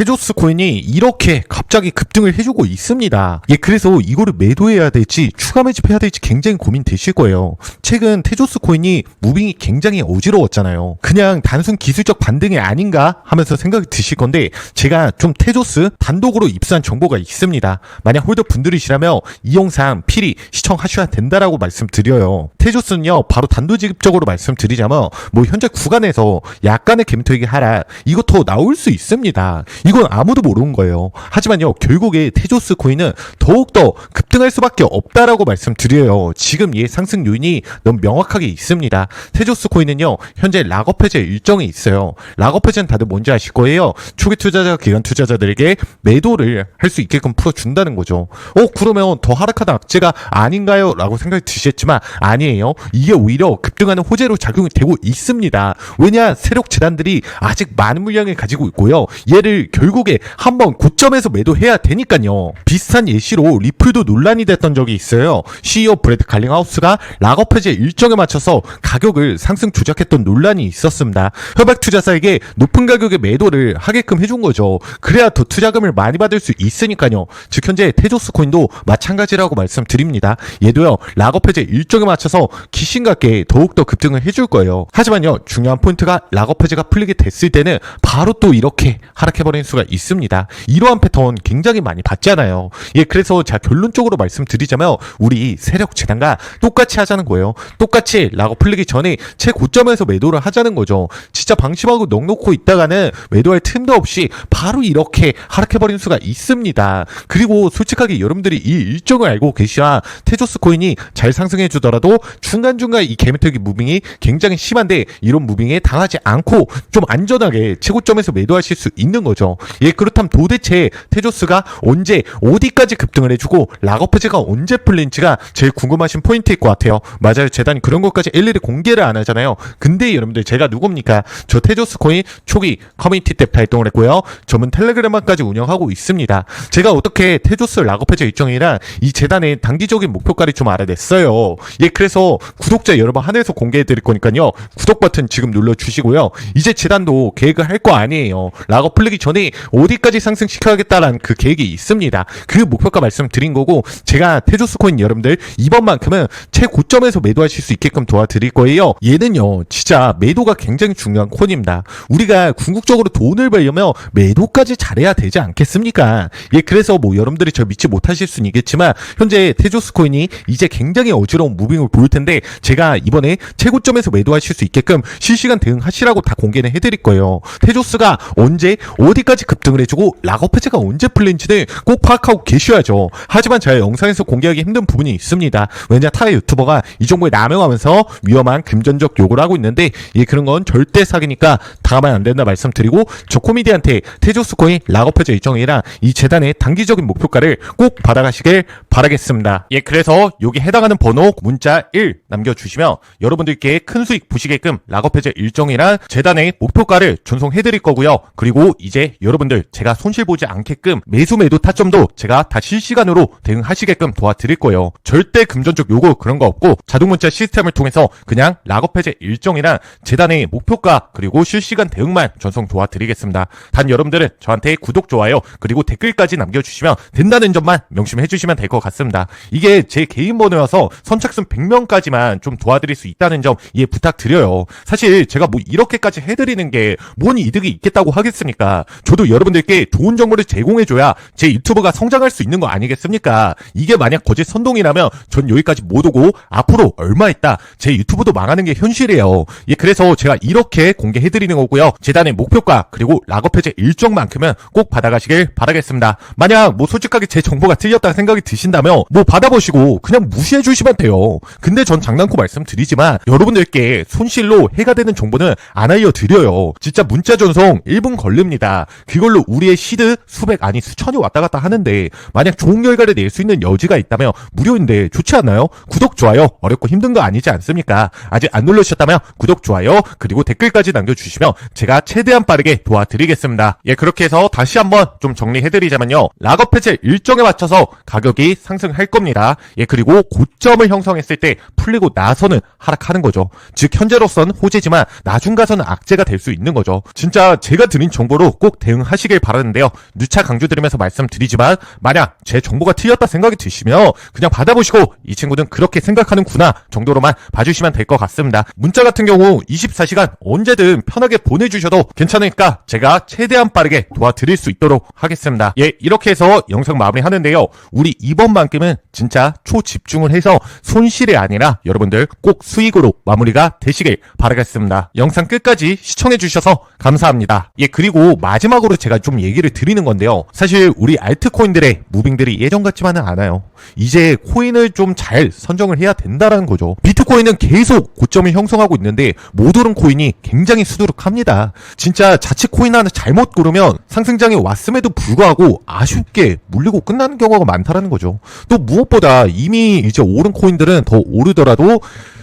테조스 코인이 이렇게 갑자기 급등을 해주고 있습니다. 예, 그래서 이거를 매도해야 될지 추가 매집해야 될지 굉장히 고민되실 거예요. 최근 테조스 코인이 무빙이 굉장히 어지러웠잖아요. 그냥 단순 기술적 반등이 아닌가 하면서 생각이 드실 건데 제가 좀 테조스 단독으로 입수한 정보가 있습니다. 만약 홀더 분들이시라면 이 영상 필히 시청하셔야 된다라고 말씀드려요. 테조스는요, 바로 단도직입적으로 말씀드리자면 뭐 현재 구간에서 약간의 개미토익이 하라 이것도 나올 수 있습니다. 이건 아무도 모르는 거예요. 하지만요, 결국에 테조스 코인은 더욱더 급등할 수밖에 없다라고 말씀드려요. 지금 이 상승 요인이 너무 명확하게 있습니다. 테조스 코인은요, 현재 락업 해제 일정이 있어요. 락업 해제는 다들 뭔지 아실 거예요. 초기 투자자, 기관 투자자들에게 매도를 할 수 있게끔 풀어준다는 거죠. 어, 그러면 더 하락하는 악재가 아닌가요? 라고 생각이 드셨지만 아니에요. 이게 오히려 급등하는 호재로 작용이 되고 있습니다. 왜냐, 세력 재단들이 아직 많은 물량을 가지고 있고요. 얘를 결국에 한번 고점에서 매도해야 되니까요. 비슷한 예시로 리플도 논란이 됐던 적이 있어요. CEO 브래드 갈링하우스가 락업 해제 일정에 맞춰서 가격을 상승 조작했던 논란이 있었습니다. 협약 투자사에게 높은 가격에 매도를 하게끔 해준 거죠. 그래야 더 투자금을 많이 받을 수 있으니까요. 즉 현재 테조스 코인도 마찬가지라고 말씀드립니다. 얘도요 락업 해제 일정에 맞춰서 귀신 같게 더욱더 급등을 해줄 거예요. 하지만요 중요한 포인트가 락업 해제가 풀리게 됐을 때는 바로 또 이렇게 하락해버리는 수가 있습니다. 이러한 패턴 굉장히 많이 봤잖아요. 예, 그래서 제가 결론적으로 말씀드리자면 우리 세력 재단과 똑같이 하자는 거예요. 똑같이 락업 풀리기 전에 최고점에서 매도를 하자는 거죠. 진짜 방심하고 넉놓고 있다가는 매도할 틈도 없이 바로 이렇게 하락해버리는 수가 있습니다. 그리고 솔직하게 여러분들이 이 일정을 알고 계셔야 테조스 코인이 잘 상승해 주더라도 중간중간 이 개미터기 무빙이 굉장히 심한데 이런 무빙에 당하지 않고 좀 안전하게 최고점에서 매도하실 수 있는 거죠. 예, 그렇다면 도대체 테조스가 언제 어디까지 급등을 해주고 락업해제가 언제 풀린지가 제일 궁금하신 포인트일 것 같아요. 맞아요. 재단이 그런 것까지 일일이 공개를 안 하잖아요. 근데 여러분들 제가 누굽니까? 저 테조스 코인 초기 커뮤니티 때 활동을 했고요. 전문 텔레그램까지 운영하고 있습니다. 제가 어떻게 테조스 락업해제 일정이랑 이 재단의 단기적인 목표까지 좀 알아냈어요. 예, 그래서 구독자 여러분 한해서 공개해 드릴 거니까요. 구독 버튼 지금 눌러 주시고요. 이제 재단도 계획을 할 거 아니에요. 락업 풀리기 전에 어디까지 상승시켜야겠다라는 그 계획이 있습니다. 그 목표가 말씀드린 거고 제가 테조스 코인 여러분들 이번만큼은 최고점에서 매도하실 수 있게끔 도와드릴 거예요. 얘는요, 진짜 매도가 굉장히 중요한 코인입니다. 우리가 궁극적으로 돈을 벌려면 매도까지 잘해야 되지 않겠습니까? 예, 그래서 뭐 여러분들이 저 믿지 못하실 수는 있겠지만 현재 테조스 코인이 이제 굉장히 어지러운 무빙을 보일 텐데 제가 이번에 최고점에서 매도하실 수 있게끔 실시간 대응하시라고 다 공개는 해드릴 거예요. 테조스가 언제 어디까지 급등을 해주고 락업 해제가 언제 풀린지는 꼭 파악하고 계셔야죠. 하지만 제가 영상에서 공개하기 힘든 부분이 있습니다. 왜냐 타 유튜버가 이 정보에 남용하면서 위험한 금전적 요구를 하고 있는데 예 그런 건 절대 사기니까 당하면 안 된다 말씀드리고 저 코미디한테 테조스 코인 락업 해제 일정이랑 이 재단의 단기적인 목표가를 꼭 받아가시길 바라겠습니다. 예 그래서 여기 해당하는 번호 문자 1 남겨주시면 여러분들께 큰 수익 보시게끔 락업 해제 일정이랑 재단의 목표가를 전송해드릴 거고요. 그리고 이제 여러분들 제가 손실 보지 않게끔 매수 매도 타점도 제가 다 실시간으로 대응하시게끔 도와드릴 거예요. 절대 금전적 요구 그런 거 없고 자동 문자 시스템을 통해서 그냥 락업 해제 일정이랑 재단의 목표가 그리고 실시간 대응만 전송 도와드리겠습니다. 단 여러분들은 저한테 구독 좋아요 그리고 댓글까지 남겨주시면 된다는 점만 명심해 주시면 될 것 같습니다. 이게 제 개인 번호여서 선착순 100명까지만 좀 도와드릴 수 있다는 점 이해 부탁드려요. 사실 제가 뭐 이렇게까지 해드리는 게 뭔 이득이 있겠다고 하겠습니까? 저도 여러분들께 좋은 정보를 제공해줘야 제 유튜브가 성장할 수 있는 거 아니겠습니까? 이게 만약 거짓 선동이라면 전 여기까지 못 오고 앞으로 얼마 있다 제 유튜브도 망하는 게 현실이에요. 예, 그래서 제가 이렇게 공개해드리는 거고요. 재단의 목표가 그리고 락업 해제 일정만큼은 꼭 받아가시길 바라겠습니다. 만약 뭐 솔직하게 제 정보가 틀렸다 생각이 드신다면 뭐 받아보시고 그냥 무시해 주시면 돼요. 근데 전 장난코 말씀드리지만 여러분들께 손실로 해가 되는 정보는 안 알려드려요. 진짜 문자 전송 1분 걸립니다. 그걸로 우리의 시드 수백 아니 수천이 왔다 갔다 하는데 만약 좋은 결과를 낼 수 있는 여지가 있다면 무료인데 좋지 않나요? 구독 좋아요 어렵고 힘든 거 아니지 않습니까? 아직 안 눌러주셨다면 구독 좋아요 그리고 댓글까지 남겨주시면 제가 최대한 빠르게 도와드리겠습니다. 예 그렇게 해서 다시 한번 좀 정리해드리자면요 락업 해제 일정에 맞춰서 가격이 상승할 겁니다. 예 그리고 고점을 형성했을 때 풀리고 나서는 하락하는 거죠. 즉 현재로선 호재지만 나중 가서는 악재가 될 수 있는 거죠. 진짜 제가 드린 정보로 꼭 대 응하시길 바라는데요. 누차 강조드리면서 말씀드리지만 만약 제 정보가 틀렸다 생각이 드시면 그냥 받아보시고 이 친구는 그렇게 생각하는구나 정도로만 봐주시면 될 것 같습니다. 문자 같은 경우 24시간 언제든 편하게 보내주셔도 괜찮으니까 제가 최대한 빠르게 도와드릴 수 있도록 하겠습니다. 예, 이렇게 해서 영상 마무리하는데요. 우리 이번만큼은 진짜 초집중을 해서 손실이 아니라 여러분들 꼭 수익으로 마무리가 되시길 바라겠습니다. 영상 끝까지 시청해주셔서 감사합니다. 예, 그리고 마지막 으로 제가 좀 얘기를 드리는 건데요. 사실 우리 알트코인들의 무빙들이 예전 같지만은 않아요. 이제 코인을 좀 잘 선정을 해야 된다라는 거죠. 비트코인은 계속 고점을 형성하고 있는데 모더른 코인이 굉장히 수두룩합니다. 진짜 자칫 코인 하나 잘못 고르면 상승장에 왔음에도 불구하고 아쉽게 물리고 끝나는 경우가 많다라는 거죠. 또 무엇보다 이미 이제 오른 코인들은 더 오르더라도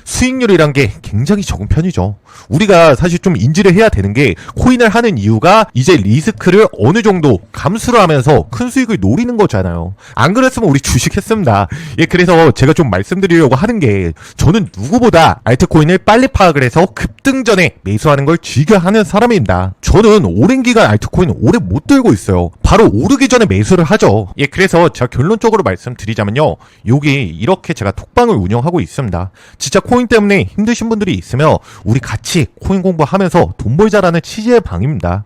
수익률이란 게 굉장히 적은 편이죠. 우리가 사실 좀 인지를 해야 되는 게 코인을 하는 이유가 이제 리스크를 어느 정도 감수를 하면서 큰 수익을 노리는 거잖아요. 안 그랬으면 우리 주식 했 습니다. 예, 그래서 제가 좀 말씀드리려고 하는 게 저는 누구보다 알트코인을 빨리 파악을 해서 급등 전에 매수하는 걸 즐겨 하는 사람입니다. 저는 오랜 기간 알트코인 오래 못 들고 있어요. 바로 오르기 전에 매수를 하죠. 예, 그래서 제가 결론적으로 말씀드리자면요. 여기 이렇게 제가 톡방을 운영하고 있습니다. 진짜 코인 때문에 힘드신 분들이 있으면 우리 같이 코인 공부하면서 돈 벌자라는 취지의 방입니다.